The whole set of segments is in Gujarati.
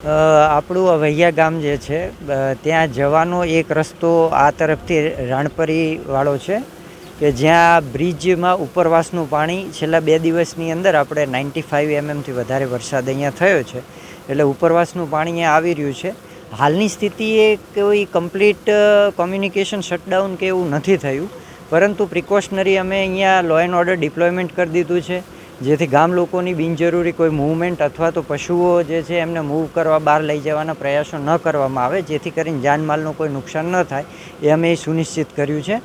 આપણું અવૈયા ગામ જે છે ત્યાં જવાનો એક રસ્તો આ તરફથી રાણપરીવાળો છે કે જ્યાં બ્રિજમાં ઉપરવાસનું પાણી છેલ્લા બે દિવસની અંદર આપણે નાઇન્ટી ફાઇવ એમએમથી વધારે વરસાદ અહીંયા થયો છે. એટલે ઉપરવાસનું પાણી અહીંયા આવી રહ્યું છે. હાલની સ્થિતિએ કોઈ કમ્પ્લીટ કોમ્યુનિકેશન શટડાઉન કે એવું નથી થયું. પરંતુ પ્રિકોશનરી અમે અહીંયા લો એન્ડ ઓર્ડર ડિપ્લોયમેન્ટ કરી દીધું છે. જેથી ગામ લોકોની બિનજરૂરી કોઈ મૂવમેન્ટ અથવા તો પશુઓ જે છે એમને મૂવ કરવા બહાર લઈ જવાના પ્રયાસો ન કરવામાં આવે, જેથી કરીને જાનમાલનું કોઈ નુકસાન ન થાય, એ અમે સુનિશ્ચિત કર્યું છે.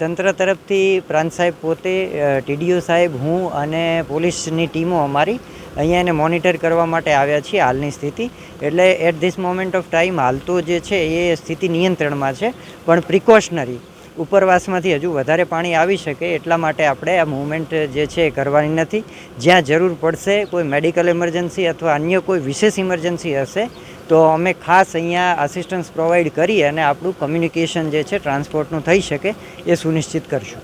તંત્ર તરફથી પ્રાંત સાહેબ પોતે ટીડીઓ સાહેબ, હું અને પોલીસની ટીમો અમારી અહીંયા એને મોનિટર કરવા માટે આવ્યા છીએ હાલની સ્થિતિ. એટલે at this moment of time હાલ તો જે છે એ સ્થિતિ નિયંત્રણમાં છે, પણ પ્રિકોશનરી ઉપરવાસમાંથી હજુ વધારે પાણી આવી શકે એટલા માટે આપણે આ મૂવમેન્ટ જે છે એ કરવાની નથી. જ્યાં જરૂર પડશે કોઈ મેડિકલ ઇમરજન્સી અથવા અન્ય કોઈ વિશેષ ઇમરજન્સી હશે તો અમે ખાસ અહીંયા આસિસ્ટન્સ પ્રોવાઈડ કરી અને આપણું કમ્યુનિકેશન જે છે ટ્રાન્સપોર્ટનું થઈ શકે એ સુનિશ્ચિત કરશું.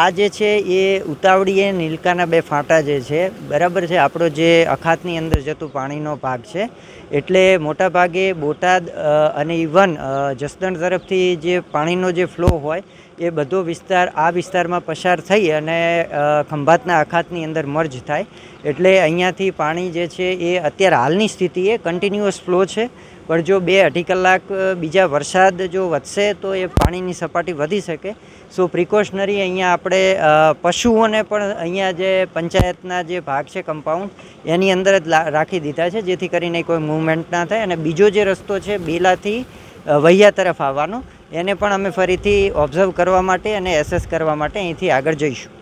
આ જે છે, એ ઉતાવળીએ નીલકાના બે ફાંટા જે છે, બરાબર છે, આપણો જે અખાતની અંદર જતું પાણીનો ભાગ છે, એટલે મોટા ભાગે બોટાદ અને ઇવન જસદણ તરફથી જે પાણીનો જે ફ્લો હોય, એ બધો વિસ્તાર, આ વિસ્તારમાં પસાર થઈ અને ખંભાતના અખાતની અંદર મર્જ થાય, એટલે અહીંયાથી પાણી જે છે, એ અત્યારે હાલની સ્થિતિએ કન્ટિન્યુઅસ ફ્લો છે પણ જો બે અઢી કલાક બીજા વરસાદ જો વધશે તો એ પાણીની સપાટી વધી શકે. સો પ્રિકોશનરી અહીંયા આપણે પશુઓને પણ અહીંયા જે પંચાયતના જે ભાગ છે કમ્પાઉન્ડ એની અંદર જ રાખી દીધા છે. જેથી કરીને કોઈ મૂવમેન્ટ ના થાય. અને બીજો જે રસ્તો છે, બેલાથી વૈયા તરફ આવવાનો, એને પણ અમે ફરીથી ઓબ્ઝર્વ કરવા માટે અને એસેસ કરવા માટે અહીંથી આગળ જઈશું.